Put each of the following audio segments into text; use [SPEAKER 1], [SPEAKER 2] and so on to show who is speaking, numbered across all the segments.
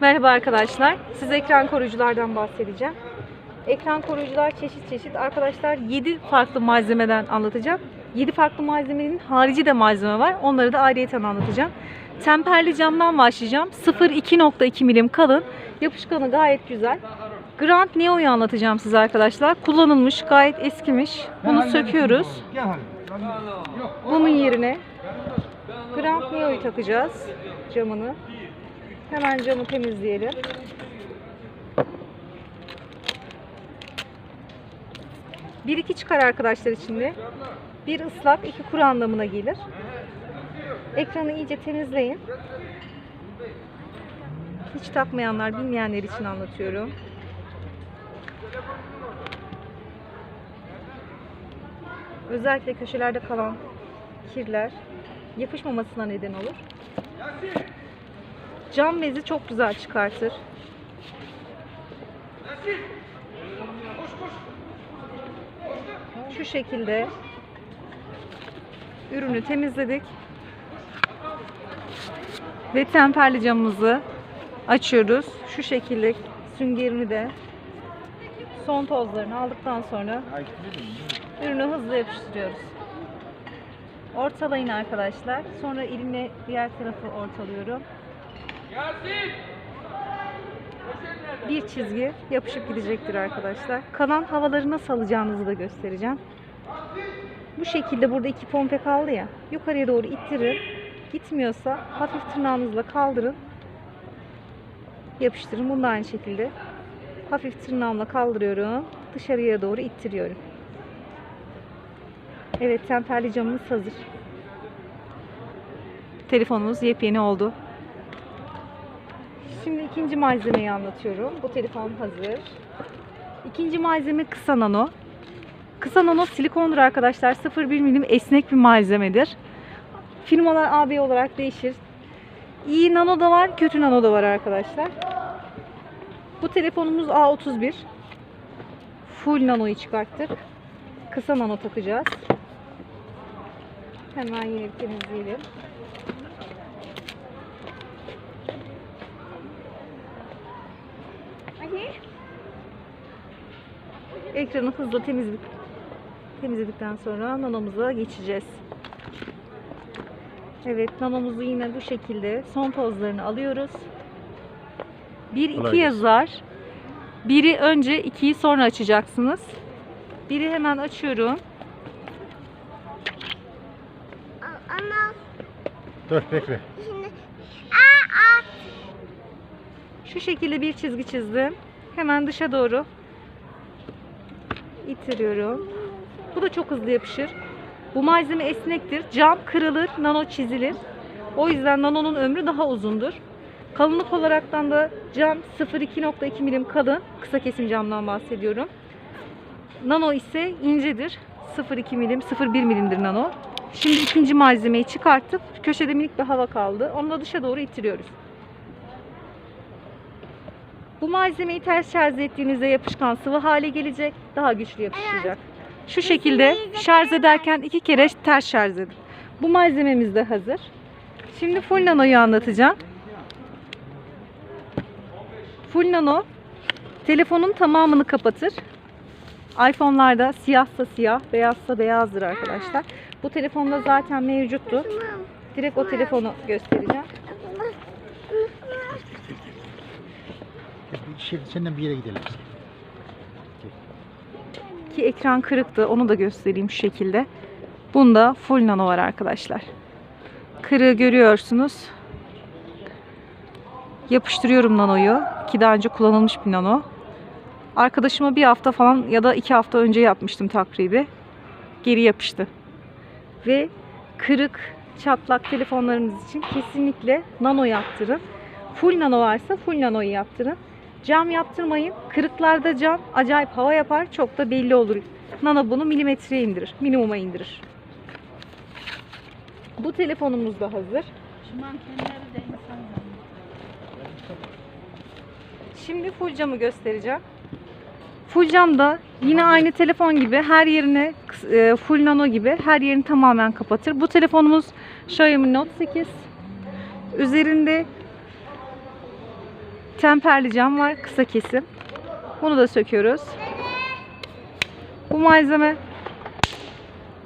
[SPEAKER 1] Merhaba arkadaşlar. Size ekran koruyuculardan bahsedeceğim. Ekran koruyucular çeşit çeşit. Arkadaşlar 7 farklı malzemeden anlatacağım. 7 farklı malzemenin harici de malzeme var. Onları da ayrıyeten anlatacağım. Temperli camdan başlayacağım. 0.2.2 milim kalın. Yapışkanı gayet güzel. Grand Neo'yu anlatacağım size arkadaşlar. Kullanılmış, gayet eskimiş. Bunu söküyoruz. Bunun yerine Grand Neo'yu takacağız camını. Hemen camı temizleyelim. Bir iki çıkar arkadaşlar içinde. Bir ıslak, iki kuru anlamına gelir. Ekranı iyice temizleyin. Hiç takmayanlar, bilmeyenler için anlatıyorum. Özellikle köşelerde kalan kirler yapışmamasına neden olur. Cam bezi çok güzel çıkartır. Şu şekilde ürünü temizledik. Ve temperli camımızı açıyoruz. Şu şekilde süngerini de son tozlarını aldıktan sonra ürünü hızlı yapıştırıyoruz. Ortalayın arkadaşlar. Sonra elimle diğer tarafı ortalıyorum. Bir çizgi yapışıp gidecektir arkadaşlar. Kalan havaları nasıl alacağınızı da göstereceğim. Bu şekilde burada iki pompe kaldı ya. Yukarıya doğru ittirin. Gitmiyorsa hafif tırnağınızla kaldırın. Yapıştırın. Bunu da aynı şekilde. Hafif tırnağımla kaldırıyorum. Dışarıya doğru ittiriyorum. Evet temperli camımız hazır. Telefonumuz yepyeni oldu. Şimdi ikinci malzemeyi anlatıyorum. Bu telefon hazır. İkinci malzeme kısa nano. Kısa nano silikondur arkadaşlar. 0,1 milim esnek bir malzemedir. Firmalar AB olarak değişir. İyi nano da var, kötü nano da var arkadaşlar. Bu telefonumuz A31. Full nanoyu çıkarttık. Kısa nano takacağız. Hemen yine temizleyelim. Ekranı hızla temizlik temizledikten sonra nanomuza geçeceğiz. Evet nanomuzu yine bu şekilde son tozlarını alıyoruz. Bir iki
[SPEAKER 2] Kolay gelsin.
[SPEAKER 1] yazar. Biri önce ikiyi sonra açacaksınız. Biri hemen açıyorum.
[SPEAKER 3] Ama
[SPEAKER 2] Dur bekle.
[SPEAKER 3] şimdi aa aa
[SPEAKER 1] Şu şekilde bir çizgi çizdim. Hemen dışa doğru itiriyorum. Bu da çok hızlı yapışır. Bu malzeme esnektir. Cam kırılır, nano çizilir. O yüzden nanonun ömrü daha uzundur. Kalınlık olaraktan da cam 0.2.2 milim kalın. Kısa kesim camdan bahsediyorum. Nano ise incedir. 0.2 milim, 0.1 milimdir nano. Şimdi ikinci malzemeyi çıkartıp köşede minik bir hava kaldı. Onu da dışa doğru ittiriyoruz. Bu malzemeyi ters şarj ettiğinizde yapışkan sıvı hale gelecek. Daha güçlü yapışacak. Şu şekilde şarj ederken iki kere ters şarj edin. Bu malzememiz de hazır. Şimdi full nanoyu anlatacağım. Full nano telefonun tamamını kapatır. iPhone'larda siyahsa siyah, beyazsa beyazdır arkadaşlar. Bu telefonda zaten mevcuttu. Direkt o telefonu göstereceğim.
[SPEAKER 2] Senden bir yere gidelim.
[SPEAKER 1] Ki ekran kırıktı. Onu da göstereyim şu şekilde. Bunda full nano var arkadaşlar. Kırığı görüyorsunuz. Yapıştırıyorum nanoyu. Ki daha önce kullanılmış bir nano. Arkadaşıma bir hafta falan ya da iki hafta önce yapmıştım takribi. Geri yapıştı. Ve kırık, çatlak telefonlarınız için kesinlikle nano yaptırın. Full nano varsa full nanoyu yaptırın. Cam yaptırmayın. Kırıklarda cam acayip hava yapar. Çok da belli olur. Nano bunu milimetreye indirir. Minimuma indirir. Bu telefonumuz da hazır. Şimdi full camı göstereceğim. Full cam da yine aynı telefon gibi her yerine e, full nano gibi her yerini tamamen kapatır. Bu telefonumuz Xiaomi Note 8. Üzerinde temperli cam var. Kısa kesim. Bunu da söküyoruz. Bu malzeme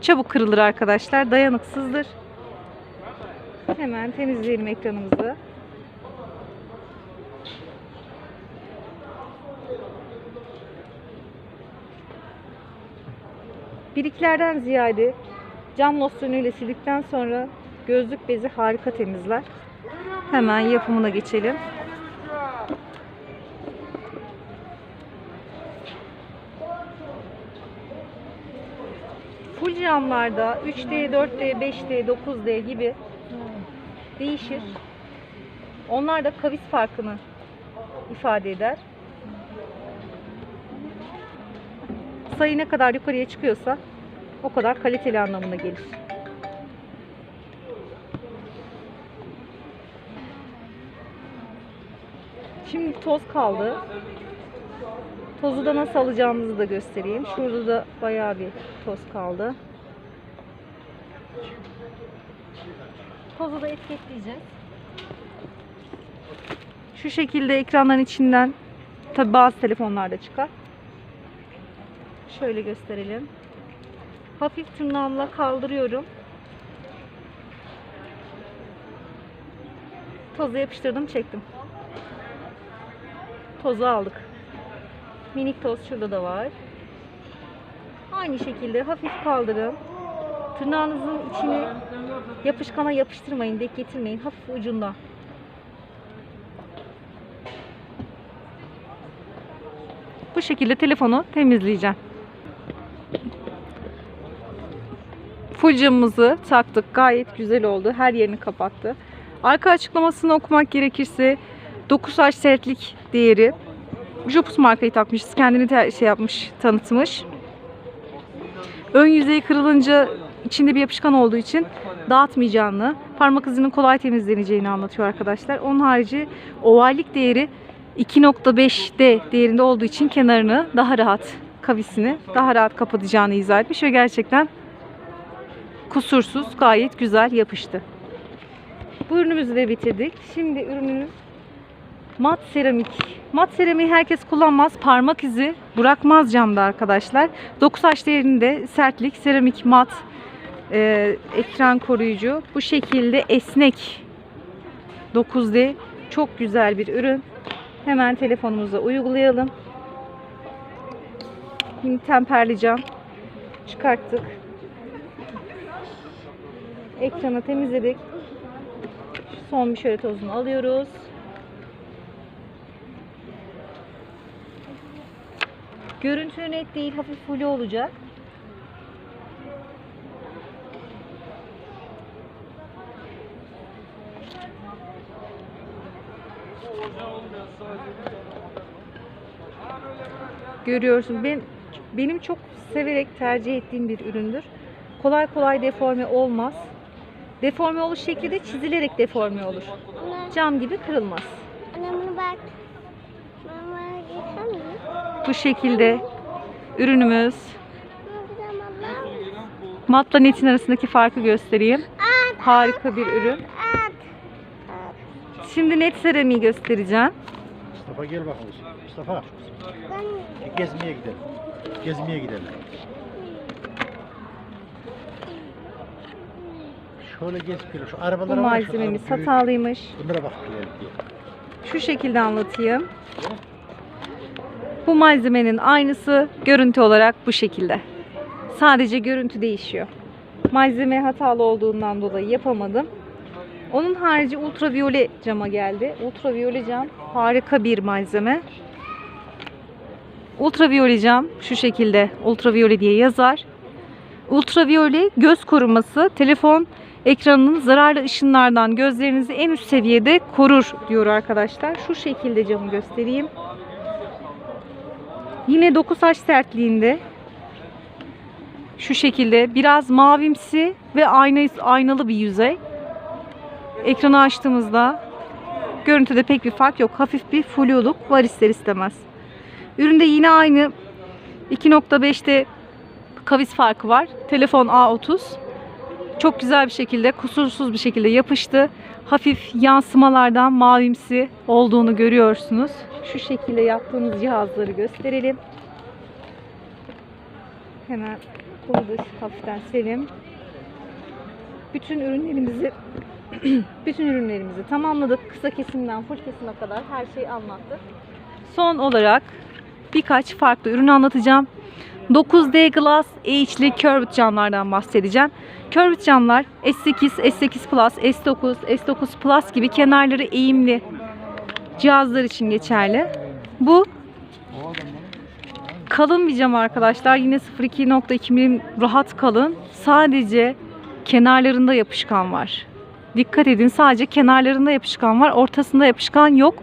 [SPEAKER 1] çabuk kırılır arkadaşlar. Dayanıksızdır. Hemen temizleyelim ekranımızı. Biriklerden ziyade cam losyonuyla sildikten sonra gözlük bezi harika temizler. Hemen yapımına geçelim. Full camlarda 3D, 4D, 5D, 9D gibi değişir. Onlar da kavis farkını ifade eder. Sayı ne kadar yukarıya çıkıyorsa o kadar kaliteli anlamına gelir. Şimdi toz kaldı. Tozu da nasıl alacağımızı da göstereyim. Şurada da bayağı bir toz kaldı. Tozu da etiketleyeceğiz. Şu şekilde ekranların içinden tabi bazı telefonlarda çıkar. Şöyle gösterelim. Hafif tırnağımla kaldırıyorum. Tozu yapıştırdım, çektim. Tozu aldık. Minik toz şurada da var. Aynı şekilde hafif kaldırın. Tırnağınızın içini yapışkana yapıştırmayın, dek getirmeyin. Hafif ucundan. Bu şekilde telefonu temizleyeceğim. Full camımızı taktık. Gayet güzel oldu. Her yerini kapattı. Arka açıklamasını okumak gerekirse 9H sertlik değeri. Jopus markayı takmışız. Kendini şey yapmış, tanıtmış. Ön yüzeyi kırılınca içinde bir yapışkan olduğu için dağıtmayacağını, parmak izinin kolay temizleneceğini anlatıyor arkadaşlar. Onun harici ovallik değeri 2.5D değerinde olduğu için kenarını daha rahat, kavisini daha rahat kapatacağını izah etmiş ve gerçekten kusursuz, gayet güzel yapıştı. Bu ürünümüzü de bitirdik. Şimdi ürünümüz mat seramik. Mat seramiği herkes kullanmaz. Parmak izi bırakmaz camda arkadaşlar. 9H değerinde sertlik, seramik mat, e, ekran koruyucu. Bu şekilde esnek 9D. Çok güzel bir ürün. Hemen telefonumuza uygulayalım. Şimdi temperli cam çıkarttık. Ekranı temizledik. Son bir şöyle tozunu alıyoruz. Görüntü net değil, hafif flu olacak. Görüyorsun. Ben benim çok severek tercih ettiğim bir üründür. Kolay kolay deforme olmaz. Deforme oluş şekli de çizilerek deforme olur. Cam gibi kırılmaz.
[SPEAKER 3] anne bunu bak.
[SPEAKER 1] Bu şekilde ürünümüz. Matla netin arasındaki farkı göstereyim. Harika bir ürün. Şimdi net seramiği göstereceğim.
[SPEAKER 2] Mustafa gel bakalım. Mustafa
[SPEAKER 3] Ben
[SPEAKER 2] gezmeye gidelim. Gezmeye gidelim. Şöyle gelelim. Şu
[SPEAKER 1] Bu
[SPEAKER 2] arabalara şu
[SPEAKER 1] malzememiz hatalıymış.
[SPEAKER 2] Bunlara bak.
[SPEAKER 1] Şu şekilde anlatayım. Bu malzemenin aynısı görüntü olarak bu şekilde. Sadece görüntü değişiyor. Malzeme hatalı olduğundan dolayı yapamadım. Onun harici ultraviyole cama geldi. Ultraviyole cam harika bir malzeme. Ultraviyole cam şu şekilde ultraviyole diye yazar. Ultraviyole göz koruması telefon ekranının zararlı ışınlardan gözlerinizi en üst seviyede korur diyor arkadaşlar. Şu şekilde camı göstereyim. Yine 9 saç sertliğinde şu şekilde biraz mavimsi ve ayna, aynalı bir yüzey. Ekranı açtığımızda görüntüde pek bir fark yok. Hafif bir fluluk var ister istemez. Üründe yine aynı 2.5'te kavis farkı var. Telefon A30. Çok güzel bir şekilde, kusursuz bir şekilde yapıştı. hafif yansımalardan mavimsi olduğunu görüyorsunuz. Şu şekilde yaptığımız cihazları gösterelim. Hemen bunu da hafiften selim. Bütün ürünlerimizi bütün ürünlerimizi tamamladık. Kısa kesimden full kesime kadar her şeyi anlattık. Son olarak birkaç farklı ürün anlatacağım. 9D Glass H'li Curved camlardan bahsedeceğim. Curved camlar S8, S8 Plus, S9, S9 Plus gibi kenarları eğimli cihazlar için geçerli. Bu kalın bir cam arkadaşlar. Yine 0.2.2 milim rahat kalın. Sadece kenarlarında yapışkan var. Dikkat edin sadece kenarlarında yapışkan var. Ortasında yapışkan yok.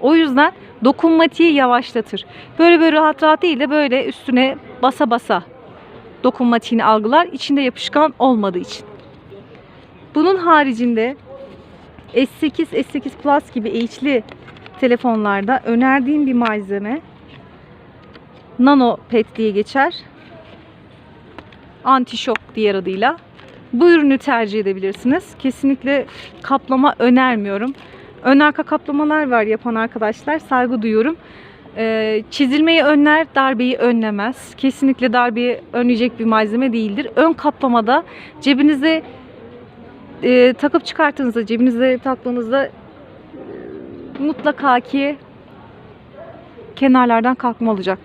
[SPEAKER 1] O yüzden dokunmatiği yavaşlatır. Böyle böyle rahat rahat değil de böyle üstüne basa basa dokunmatiğini algılar. İçinde yapışkan olmadığı için. Bunun haricinde S8, S8 Plus gibi H'li telefonlarda önerdiğim bir malzeme Nano Pet diye geçer. Anti şok diğer adıyla. Bu ürünü tercih edebilirsiniz. Kesinlikle kaplama önermiyorum. Ön arka kaplamalar var yapan arkadaşlar. Saygı duyuyorum. Ee, çizilmeyi önler, darbeyi önlemez. Kesinlikle darbeyi önleyecek bir malzeme değildir. Ön kaplamada cebinize e, takıp çıkarttığınızda, cebinize taktığınızda mutlaka ki kenarlardan kalkma olacak.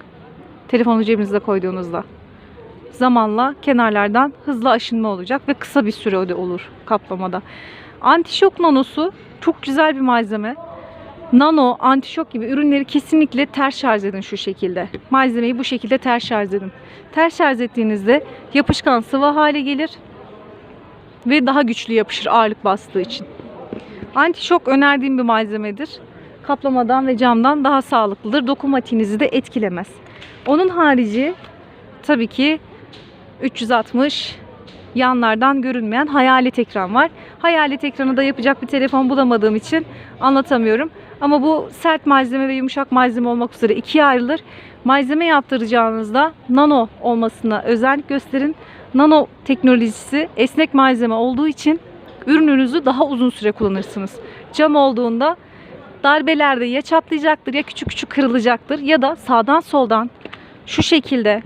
[SPEAKER 1] Telefonu cebinize koyduğunuzda. Zamanla kenarlardan hızlı aşınma olacak ve kısa bir süre de olur kaplamada. Antişok nanosu çok güzel bir malzeme. Nano, antişok gibi ürünleri kesinlikle ters şarj edin şu şekilde. Malzemeyi bu şekilde ters şarj edin. Ters şarj ettiğinizde yapışkan sıvı hale gelir ve daha güçlü yapışır ağırlık bastığı için. Antişok önerdiğim bir malzemedir. Kaplamadan ve camdan daha sağlıklıdır. Dokunmatiğinizi de etkilemez. Onun harici tabii ki 360 yanlardan görünmeyen hayalet ekran var. Hayalet ekranı da yapacak bir telefon bulamadığım için anlatamıyorum. Ama bu sert malzeme ve yumuşak malzeme olmak üzere ikiye ayrılır. Malzeme yaptıracağınızda nano olmasına özen gösterin. Nano teknolojisi esnek malzeme olduğu için ürününüzü daha uzun süre kullanırsınız. Cam olduğunda darbelerde ya çatlayacaktır ya küçük küçük kırılacaktır ya da sağdan soldan şu şekilde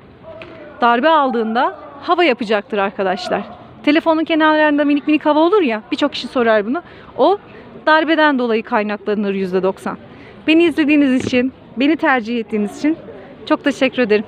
[SPEAKER 1] darbe aldığında hava yapacaktır arkadaşlar. Telefonun kenarlarında minik minik hava olur ya birçok kişi sorar bunu. O darbeden dolayı kaynaklanır %90. Beni izlediğiniz için, beni tercih ettiğiniz için çok teşekkür ederim.